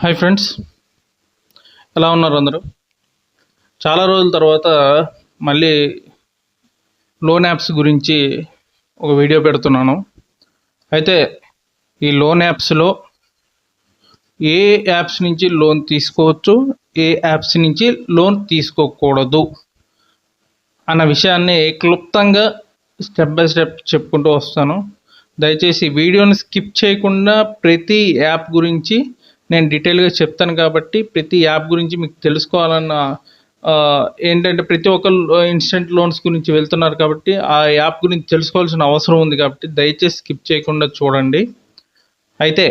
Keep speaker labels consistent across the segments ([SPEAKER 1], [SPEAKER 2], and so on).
[SPEAKER 1] Hi friends ఎలా ఉన్నారు అందరూ? చాలా రోజుల తర్వాత మళ్ళీ లోన్ యాప్స్ గురించి ఒక వీడియో పెడుతున్నాను. అయితే ఈ లోన్ యాప్స్లో ఏ యాప్స్ నుంచి లోన్ తీసుకోవచ్చు ఏ యాప్స్ నుంచి లోన్ తీసుకోకూడదు అన్న విషయాన్ని క్లుప్తంగా స్టెప్ బై స్టెప్ చెప్పుకుంటూ వస్తాను. దయచేసి వీడియోని స్కిప్ చేయకుండా ప్రతి యాప్ గురించి నేను డీటెయిల్గా చెప్తాను కాబట్టి ప్రతి యాప్ గురించి మీకు తెలుసుకోవాలన్న ఏంటంటే ప్రతి ఒక్కరు ఇన్స్టెంట్ లోన్స్ గురించి వెళ్తున్నారు కాబట్టి ఆ యాప్ గురించి తెలుసుకోవాల్సిన అవసరం ఉంది కాబట్టి దయచేసి స్కిప్ చేయకుండా చూడండి. అయితే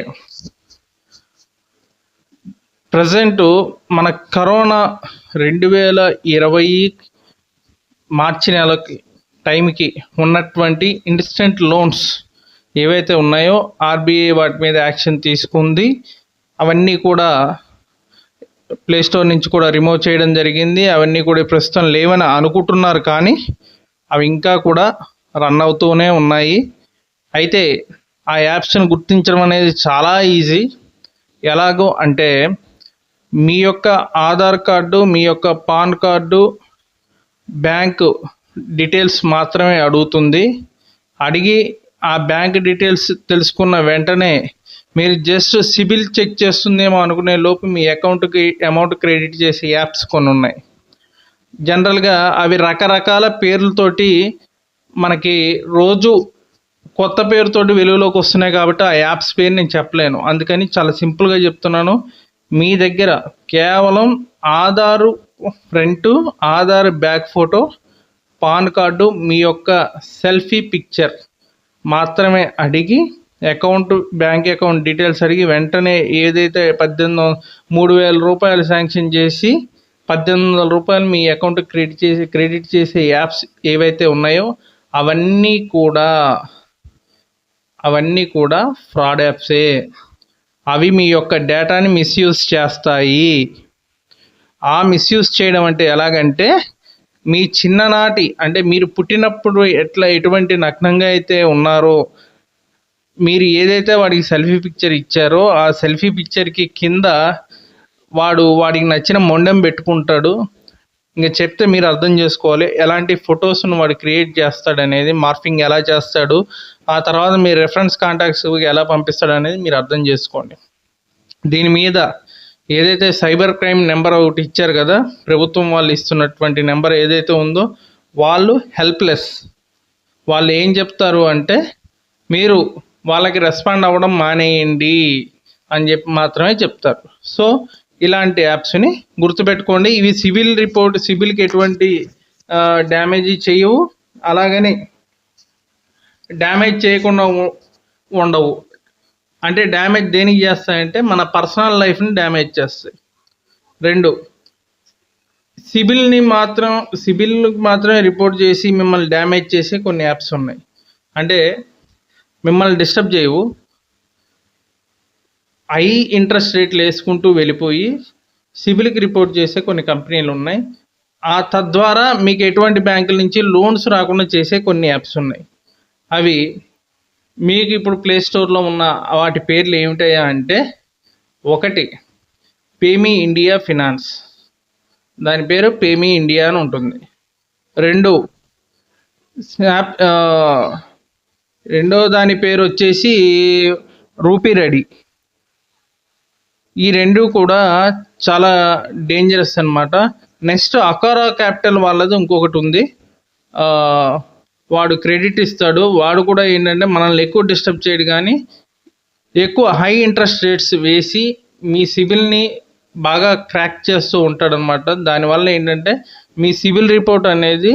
[SPEAKER 1] ప్రజెంట్ మన కరోనా రెండు వేల ఇరవై మార్చి నెలకి టైంకి ఉన్నటువంటి ఇన్స్టెంట్ లోన్స్ ఏవైతే ఉన్నాయో ఆర్బీఐ వాటి మీద యాక్షన్ తీసుకుంది. అవన్నీ కూడా ప్లేస్టోర్ నుంచి కూడా రిమూవ్ చేయడం జరిగింది. అవన్నీ కూడా ప్రస్తుతం లేవని అనుకుంటున్నారు కానీ అవి ఇంకా కూడా రన్ అవుతూనే ఉన్నాయి. అయితే ఆ యాప్స్ని గుర్తించడం అనేది చాలా ఈజీ ఎలాగో అంటే మీ యొక్క ఆధార్ కార్డు మీ యొక్క పాన్ కార్డు బ్యాంకు డీటెయిల్స్ మాత్రమే అడుగుతుంది. అడిగి ఆ బ్యాంక్ డీటెయిల్స్ తెలుసుకున్న వెంటనే మీరు జస్ట్ సిబిల్ చెక్ చేస్తుందేమో అనుకునే లోపు మీ అకౌంట్కి అమౌంట్ క్రెడిట్ చేసే యాప్స్ కొన్ని ఉన్నాయి జనరల్గా అవి రకరకాల పేర్లతోటి మనకి రోజు కొత్త పేరుతోటి వెలుగులోకి వస్తున్నాయి కాబట్టి ఆ యాప్స్ పేరు నేను చెప్పలేను. అందుకని చాలా సింపుల్గా చెప్తున్నాను. మీ దగ్గర కేవలం Aadhaar front Aadhaar back photo PAN card మీ యొక్క సెల్ఫీ పిక్చర్ మాత్రమే అడిగి అకౌంట్ బ్యాంక్ అకౌంట్ డీటెయిల్స్ అడిగి వెంటనే ఏదైతే పద్దెనిమిది మూడు వేల రూపాయలు శాంక్షన్ చేసి పద్దెనిమిది వందల రూపాయలు మీ అకౌంట్ క్రెడిట్ చేసి క్రెడిట్ చేసే యాప్స్ ఏవైతే ఉన్నాయో అవన్నీ కూడా అవన్నీ కూడా ఫ్రాడ్ యాప్సే. అవి మీ యొక్క డేటాని మిస్యూజ్ చేస్తాయి. ఆ మిస్యూజ్ చేయడం అంటే ఎలాగంటే మీ చిన్ననాటి అంటే మీరు పుట్టినప్పుడు ఎట్లా ఎటువంటి నగ్నంగా అయితే ఉన్నారో మీరు ఏదైతే వాడికి సెల్ఫీ పిక్చర్ ఇచ్చారో ఆ సెల్ఫీ పిక్చర్కి కింద వాడు వాడికి నచ్చిన మొండెం పెట్టుకుంటాడు. ఇంకా చెప్తే మీరు అర్థం చేసుకోవాలి. ఎలాంటి ఫొటోస్ను వాడు క్రియేట్ చేస్తాడు అనేది మార్ఫింగ్ ఎలా చేస్తాడు ఆ తర్వాత మీ రెఫరెన్స్ కాంటాక్ట్స్కి ఎలా పంపిస్తాడు అనేది మీరు అర్థం చేసుకోండి. దీని మీద ఏదైతే సైబర్ క్రైమ్ నెంబర్ ఒకటి ఇచ్చారు కదా ప్రభుత్వం వాళ్ళు ఇస్తున్నటువంటి నెంబర్ ఏదైతే ఉందో వాళ్ళు హెల్ప్లెస్ వాళ్ళు ఏం చెప్తారు అంటే మీరు వాళ్ళకి రెస్పాండ్ అవ్వడం మానేయండి అని చెప్పి మాత్రమే చెప్తారు. సో ఇలాంటి యాప్స్ని గుర్తుపెట్టుకోండి. ఇవి సివిల్ రిపోర్ట్ సివిల్కి ఎటువంటి డ్యామేజ్ చేయవు. అలాగని డ్యామేజ్ చేయకుండా ఉండవు. అంటే డ్యామేజ్ దేనికి చేస్తాయంటే మన పర్సనల్ లైఫ్ని డ్యామేజ్ చేస్తాయి. రెండు సిబిల్ని మాత్రం సిబిల్ మాత్రమే రిపోర్ట్ చేసి మిమ్మల్ని డ్యామేజ్ చేసే కొన్ని యాప్స్ ఉన్నాయి. అంటే మిమ్మల్ని డిస్టర్బ్ చేయవు. హై ఇంట్రెస్ట్ రేట్లు వేసుకుంటూ వెళ్ళిపోయి సిబిల్కి రిపోర్ట్ చేసే కొన్ని కంపెనీలు ఉన్నాయి. ఆ తద్వారా మీకు ఎటువంటి బ్యాంకుల నుంచి లోన్స్ రాకుండా చేసే కొన్ని యాప్స్ ఉన్నాయి. అవి మీకు ఇప్పుడు ప్లే స్టోర్లో ఉన్న వాటి పేర్లు ఏమిటయా అంటే ఒకటి పేమీ ఇండియా ఫినాన్స్. దాని పేరు పేమీ ఇండియా అని ఉంటుంది. రెండు స్నాప్ రెండో దాని పేరు వచ్చేసి రూపీ రెడీ ఈ రెండు కూడా చాలా డేంజరస్ అన్నమాట. నెక్స్ట్ అకారా క్యాపిటల్ వాళ్ళది ఇంకొకటి ఉంది. వాడు క్రెడిట్ ఇస్తాడు. వాడు కూడా ఏంటంటే మనల్ని ఎక్కువ డిస్టర్బ్ చేయడు కానీ ఎక్కువ హై ఇంట్రెస్ట్ రేట్స్ వేసి మీ సివిల్ని బాగా క్రాక్ చేస్తూ ఉంటాడనమాట దానివల్ల ఏంటంటే మీ సివిల్ రిపోర్ట్ అనేది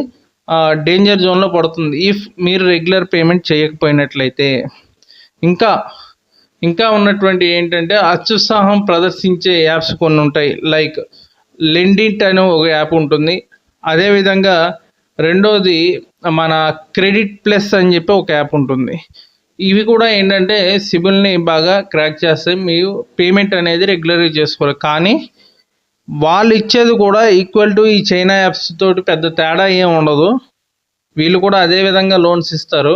[SPEAKER 1] డేంజర్ జోన్లో పడుతుంది. ఇఫ్ మీరు రెగ్యులర్ పేమెంట్ చేయకపోయినట్లయితే ఇంకా ఇంకా ఉన్నటువంటి ఏంటంటే అత్యుత్సాహం ప్రదర్శించే యాప్స్ కొన్ని ఉంటాయి. లైక్ లెండిట్ అనే ఒక యాప్ ఉంటుంది. అదేవిధంగా రెండోది మన క్రెడిట్ ప్లస్ అని చెప్పి ఒక యాప్ ఉంటుంది. ఇవి కూడా ఏంటంటే సిబిల్ని బాగా క్రాక్ చేస్తాయి. మీరు పేమెంట్ అనేది రెగ్యులర్గా చేసుకోవాలి. కానీ వాళ్ళు ఇచ్చేది కూడా ఈక్వల్ టు ఈ చైనా యాప్స్ తోటి పెద్ద తేడా ఏం ఉండదు. వీళ్ళు కూడా అదే విధంగా లోన్స్ ఇస్తారు.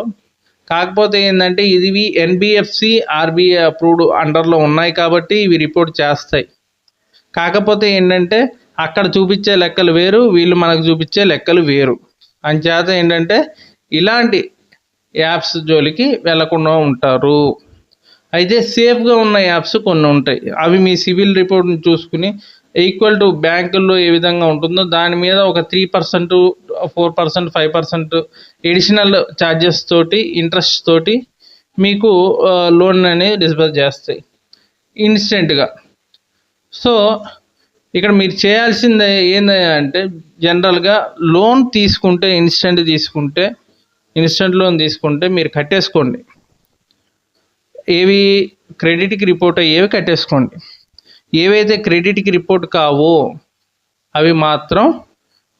[SPEAKER 1] కాకపోతే ఏంటంటే ఇవి ఎన్బిఎఫ్సి ఆర్బీఐ అప్రూవ్డ్ అండర్లో ఉన్నాయి కాబట్టి ఇవి రిపోర్ట్ చేస్తాయి. కాకపోతే ఏంటంటే అక్కడ చూపించే లెక్కలు వేరు వీళ్ళు మనకు చూపించే లెక్కలు వేరు. అంచేత ఏంటంటే ఇలాంటి యాప్స్ జోలికి వెళ్ళకుండా ఉంటారు. అయితే సేఫ్గా ఉన్న యాప్స్ కొన్ని ఉంటాయి. అవి మీ సివిల్ రిపోర్ట్ని చూసుకుని ఈక్వల్ టు బ్యాంకుల్లో ఏ విధంగా ఉంటుందో దాని మీద ఒక three percent four percent five percent additional charges తోటి ఇంట్రెస్ట్ తోటి మీకు లోన్ అనేది డిస్బర్స్ చేస్తాయి. ఇన్స్టెంట్గా సో ఇక్కడ మీరు చేయాల్సింది ఏంటంటే జనరల్గా లోన్ తీసుకుంటే ఇన్స్టెంట్ తీసుకుంటే ఇన్స్టెంట్ లోన్ తీసుకుంటే మీరు కట్టేసుకోండి. ఏవి క్రెడిట్కి రిపోర్ట్ అయ్యేవి కట్టేసుకోండి. ఏవైతే క్రెడిట్కి రిపోర్ట్ కావో అవి మాత్రం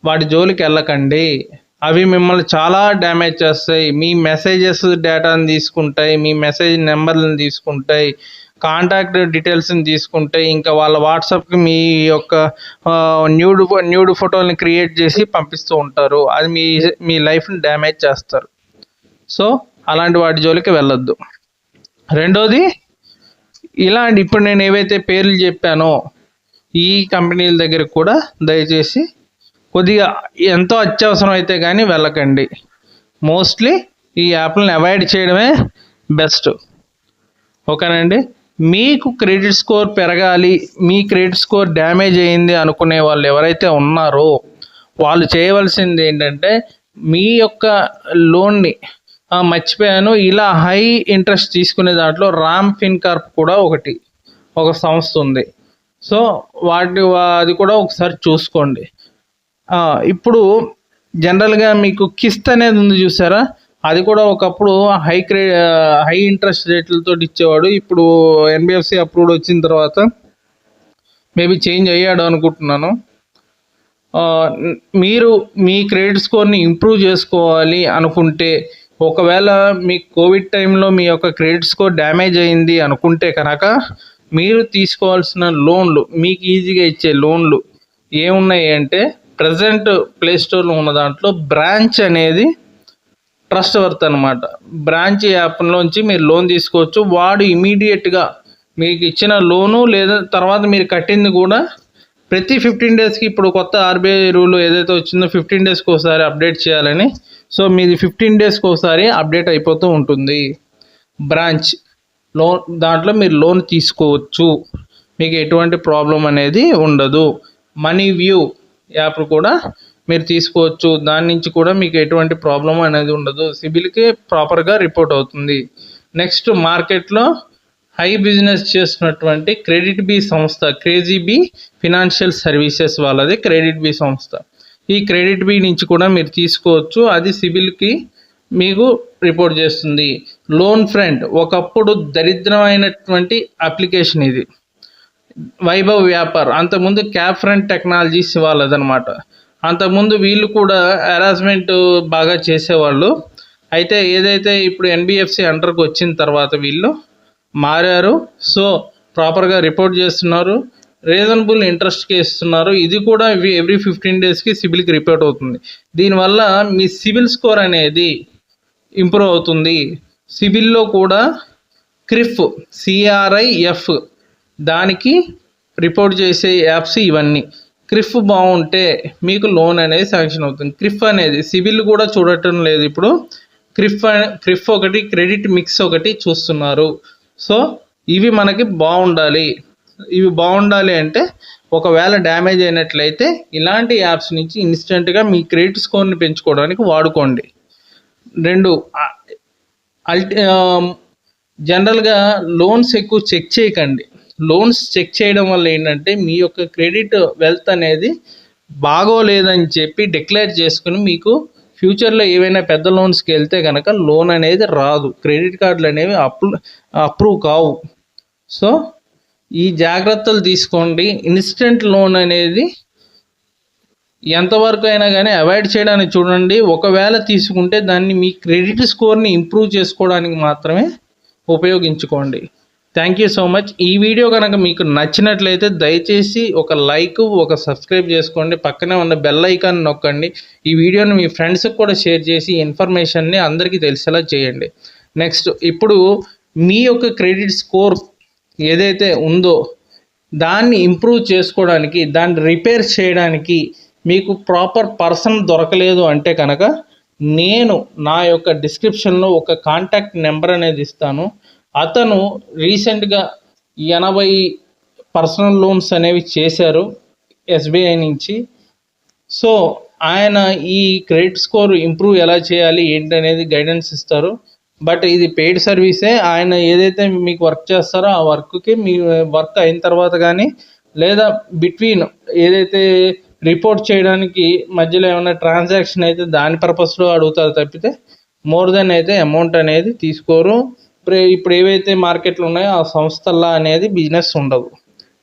[SPEAKER 1] వాటి జోలికి వెళ్ళకండి. అవి మిమ్మల్ని చాలా డ్యామేజ్ చేస్తాయి. మీ మెసేజెస్ డేటాని తీసుకుంటాయి మీ మెసేజ్ నెంబర్లను తీసుకుంటాయి కాంటాక్ట్ డీటెయిల్స్ని తీసుకుంటాయి. ఇంకా వాళ్ళ వాట్సాప్కి మీ యొక్క న్యూడ్ న్యూడ్ ఫోటోని క్రియేట్ చేసి పంపిస్తూ ఉంటారు. అది మీ మీ లైఫ్ని డ్యామేజ్ చేస్తారు. సో అలాంటి వాటి జోలికి వెళ్ళొద్దు. రెండోది ఇలాంటి ఇప్పుడు నేను ఏవైతే పేర్లు చెప్పానో ఈ కంపెనీల దగ్గర కూడా దయచేసి కొద్దిగా ఎంతో అత్యవసరం అయితే కానీ వెళ్ళకండి. మోస్ట్లీ ఈ యాప్లను అవాయిడ్ చేయడమే బెస్ట్. ఓకేనండి? మీకు క్రెడిట్ స్కోర్ పెరగాలి మీ క్రెడిట్ స్కోర్ డ్యామేజ్ అయింది అనుకునే వాళ్ళు ఎవరైతే ఉన్నారో వాళ్ళు చేయవలసింది ఏంటంటే మీ యొక్క లోన్ని మర్చిపోయాను. ఇలా హై ఇంట్రెస్ట్ తీసుకునే దాంట్లో రామ్ ఫిన్కార్ప్ కూడా ఒకటి ఒక సంస్థ ఉంది. సో వాటి అది కూడా ఒకసారి చూసుకోండి. ఇప్పుడు జనరల్గా మీకు కిస్త్ అనేది ఉంది చూసారా? అది కూడా ఒకప్పుడు హై క్రె హై ఇంట్రెస్ట్ రేట్లతో ఇచ్చేవాడు. ఇప్పుడు ఎన్బిఎఫ్సి అప్రూవ్డ్ వచ్చిన తర్వాత మేబీ చేంజ్ అయ్యాడు అనుకుంటున్నాను. మీరు మీ క్రెడిట్ స్కోర్ని ఇంప్రూవ్ చేసుకోవాలి అనుకుంటే ఒకవేళ మీ కోవిడ్ టైంలో మీ యొక్క క్రెడిట్ స్కోర్ డ్యామేజ్ అయింది అనుకుంటే కనుక మీరు తీసుకోవాల్సిన లోన్లు మీకు ఈజీగా ఇచ్చే లోన్లు ఏమున్నాయి అంటే ప్రజెంట్ ప్లే స్టోర్లో ఉన్న దాంట్లో బ్రాంచ్ అనేది ట్రస్ట్ వర్త్ అనమాట బ్రాంచ్ యాప్లోంచి మీరు లోన్ తీసుకోవచ్చు. వాడు ఇమీడియట్గా మీకు ఇచ్చిన లోను లేదా తర్వాత మీరు కట్టింది కూడా ప్రతి ఫిఫ్టీన్ డేస్కి ఇప్పుడు కొత్త ఆర్బీఐ రూల్ ఏదైతే వచ్చిందో ఫిఫ్టీన్ డేస్కి ఒకసారి అప్డేట్ చేయాలని. సో మీది ఫిఫ్టీన్ డేస్కి ఒకసారి అప్డేట్ అయిపోతూ ఉంటుంది. బ్రాంచ్ లోన్ దాంట్లో మీరు లోన్ తీసుకోవచ్చు. మీకు ఎటువంటి ప్రాబ్లం అనేది ఉండదు. మనీ వ్యూ యాప్ కూడా మీరు తీసుకోవచ్చు. దాని నుంచి కూడా మీకు ఎటువంటి ప్రాబ్లం అనేది ఉండదు. సిబిల్కి ప్రాపర్గా రిపోర్ట్ అవుతుంది. నెక్స్ట్ మార్కెట్లో హై బిజినెస్ చేస్తున్నటువంటి క్రెడిట్ బి సంస్థ క్రేజీ బి ఫినాన్షియల్ సర్వీసెస్ వాళ్ళది క్రెడిట్ బి సంస్థ. ఈ క్రెడిట్ బి నుంచి కూడా మీరు తీసుకోవచ్చు. అది సిబిల్కి మీకు రిపోర్ట్ చేస్తుంది. లోన్ ఫ్రెండ్ ఒకప్పుడు దరిద్రమైనటువంటి అప్లికేషన్ ఇది. వైభవ్ వ్యాపార్. అంతకుముందు క్యాప్ ఫ్రంట్ టెక్నాలజీస్ వాళ్ళదనమాట అంతకుముందు వీళ్ళు కూడా హెరాస్మెంట్ బాగా చేసేవాళ్ళు. అయితే ఏదైతే ఇప్పుడు ఎన్బిఎఫ్సి అండర్కి వచ్చిన తర్వాత వీళ్ళు మారారు. సో ప్రాపర్గా రిపోర్ట్ చేస్తున్నారు. రీజనబుల్ ఇంట్రెస్ట్కి ఇస్తున్నారు. ఇది కూడా ఎవ్రీ ఫిఫ్టీన్ డేస్కి సిబిల్కి రిపోర్ట్ అవుతుంది. దీనివల్ల మీ సిబిల్ స్కోర్ అనేది ఇంప్రూవ్ అవుతుంది. సిబిల్లో కూడా క్రిఫ్ సిఆర్ఐఎఫ్ దానికి రిపోర్ట్ చేసే యాప్స్ ఇవన్నీ. క్రిఫ్ బాగుంటే మీకు లోన్ అనేది శాంక్షన్ అవుతుంది. క్రిఫ్ అనేది సిబిల్ కూడా చూడటం లేదు ఇప్పుడు. క్రిఫ్ క్రిఫ్ ఒకటి క్రెడిట్ మిక్స్ ఒకటి చూస్తున్నారు. సో ఇవి మనకి బాగుండాలి. ఇవి బాగుండాలి అంటే ఒకవేళ డ్యామేజ్ అయినట్లయితే ఇలాంటి యాప్స్ నుంచి ఇన్స్టెంట్గా మీ క్రెడిట్ స్కోర్ని పెంచుకోవడానికి వాడుకోండి. రెండు అల్టీ అల్టి జనరల్గా లోన్స్ ఎక్కువ చెక్ చేయకండి. లోన్స్ చెక్ చేయడం వల్ల ఏంటంటే మీ యొక్క క్రెడిట్ వెల్త్ అనేది బాగోలేదని చెప్పి డిక్లేర్ చేసుకుని మీకు ఫ్యూచర్లో ఏవైనా పెద్ద లోన్స్కి వెళ్తే కనుక లోన్ అనేది రాదు. క్రెడిట్ కార్డులు అనేవి అప్రూ అప్రూవ్ కావు. సో ఈ జాగ్రత్తలు తీసుకోండి. ఇన్స్టెంట్ లోన్ అనేది ఎంతవరకు అయినా కానీ అవాయిడ్ చేయడానికి చూడండి. ఒకవేళ తీసుకుంటే దాన్ని మీ క్రెడిట్ స్కోర్ని ఇంప్రూవ్ చేసుకోవడానికి మాత్రమే ఉపయోగించుకోండి. థ్యాంక్ యూ సో మచ్ ఈ వీడియో కనుక మీకు నచ్చినట్లయితే దయచేసి ఒక లైక్ ఒక సబ్స్క్రైబ్ చేసుకోండి. పక్కనే ఉన్న బెల్ ఐకాన్ నొక్కండి. ఈ వీడియోని మీ ఫ్రెండ్స్కి కూడా షేర్ చేసి ఇన్ఫర్మేషన్ని అందరికీ తెలిసేలా చేయండి. నెక్స్ట్ ఇప్పుడు మీ యొక్క క్రెడిట్ స్కోర్ ఏదైతే ఉందో దాన్ని ఇంప్రూవ్ చేసుకోవడానికి దాన్ని రిపేర్ చేయడానికి మీకు ప్రాపర్ పర్సన్ దొరకలేదు అంటే కనుక నేను నా యొక్క డిస్క్రిప్షన్లో ఒక కాంటాక్ట్ నెంబర్ అనేది ఇస్తాను. అతను రీసెంట్గా ఎనభై పర్సనల్ లోన్స్ అనేవి చేశారు ఎస్బీఐ నుంచి. సో ఆయన ఈ క్రెడిట్ స్కోర్ ఇంప్రూవ్ ఎలా చేయాలి ఏంటి అనేది గైడెన్స్ ఇస్తారు. బట్ ఇది పెయిడ్ సర్వీసే. ఆయన ఏదైతే మీకు వర్క్ చేస్తారో ఆ వర్క్కి మీ వర్క్ అయిన తర్వాత కానీ లేదా బిట్వీన్ ఏదైతే రిపోర్ట్ చేయడానికి మధ్యలో ఏమైనా ట్రాన్సాక్షన్ అయితే దాని పర్పస్లో అడుగుతారు తప్పితే మోర్ దెన్ అయితే అమౌంట్ అనేది తీసుకోరు. ఇప్పుడు ఇప్పుడు ఏవైతే మార్కెట్లు ఉన్నాయో ఆ సంస్థల్లో అనేది బిజినెస్ ఉండదు.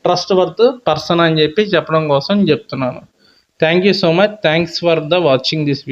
[SPEAKER 1] ట్రస్ట్ వర్త్ పర్సన్ అని చెప్పి చెప్పడం కోసం చెప్తున్నాను. Thank you so much thanks for the watching this video